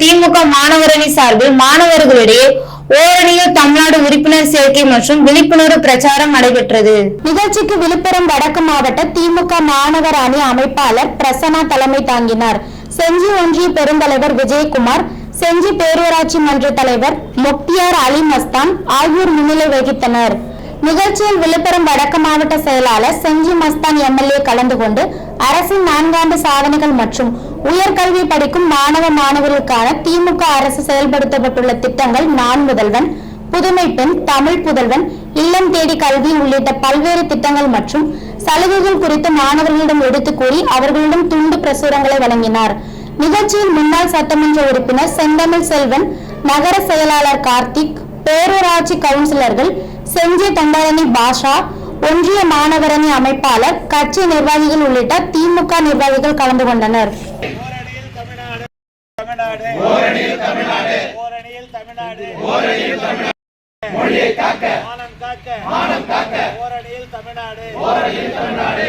திமுக மாணவரணி சார்பில் மாணவர்களிடையே ஓரணியில் தமிழ்நாடு உறுப்பினர் சேர்க்கை மற்றும் விழிப்புணர்வு பிரச்சாரம் நடைபெற்றது. நிகழ்ச்சிக்கு விழுப்புரம் வடக்கு மாவட்ட திமுக மாணவர் அணி அமைப்பாளர் பிரசனா தலைமை தாங்கினார். செஞ்சி ஒன்றிய பெருந்தலைவர் விஜயகுமார் செஞ்சி பேரூராட்சி மன்ற தலைவர் மொக்தியார் அலி மஸ்தான் ஆகியோர் முன்னிலை வகித்தனர். நிகழ்ச்சியில் விழுப்புரம் வடக்கு மாவட்ட செயலாளர் செஞ்சி மஸ்தான் எம்எல்ஏ கலந்து கொண்டு அரசின் நான்காண்டு சாதனைகள் மற்றும் உயர்கல்வி படிக்கும் மாணவ மாணவர்களுக்கான திமுக அரசு செயல்படுத்தப்பட்டுள்ள திட்டங்கள் நான் முதல்வன் புதுமை பெண் தமிழ் புதல்வன் இல்லம் தேடி கல்வி உள்ளிட்ட பல்வேறு திட்டங்கள் மற்றும் சலுகைகள் குறித்து மாணவர்களிடம் எடுத்துக் கூறி அவர்களிடம் துண்டு பிரசுரங்களை வழங்கினார். நிகழ்ச்சியில் முன்னாள் சட்டமன்ற உறுப்பினர் செந்தமிழ் செல்வன் நகர செயலாளர் கார்த்திக் பேரூராட்சி கவுன்சிலர்கள் செஞ்சி தண்டாரணி பாஷா ஒன்றிய மாணவரணி அமைப்பாளர் கட்சி நிர்வாகிகள் உள்ளிட்ட திமுக நிர்வாகிகள் கலந்து கொண்டனர். தமிழ்நாடு ஓரணியில் தமிழ்நாடு ஓரணியில் தமிழ்நாடு. ஓரணியில் தமிழ்நாடு. மொழியை காக்க. மானம் காக்க. மானம் காக்க. ஓரணியில் தமிழ்நாடு. ஓரணியில் தமிழ்நாடு.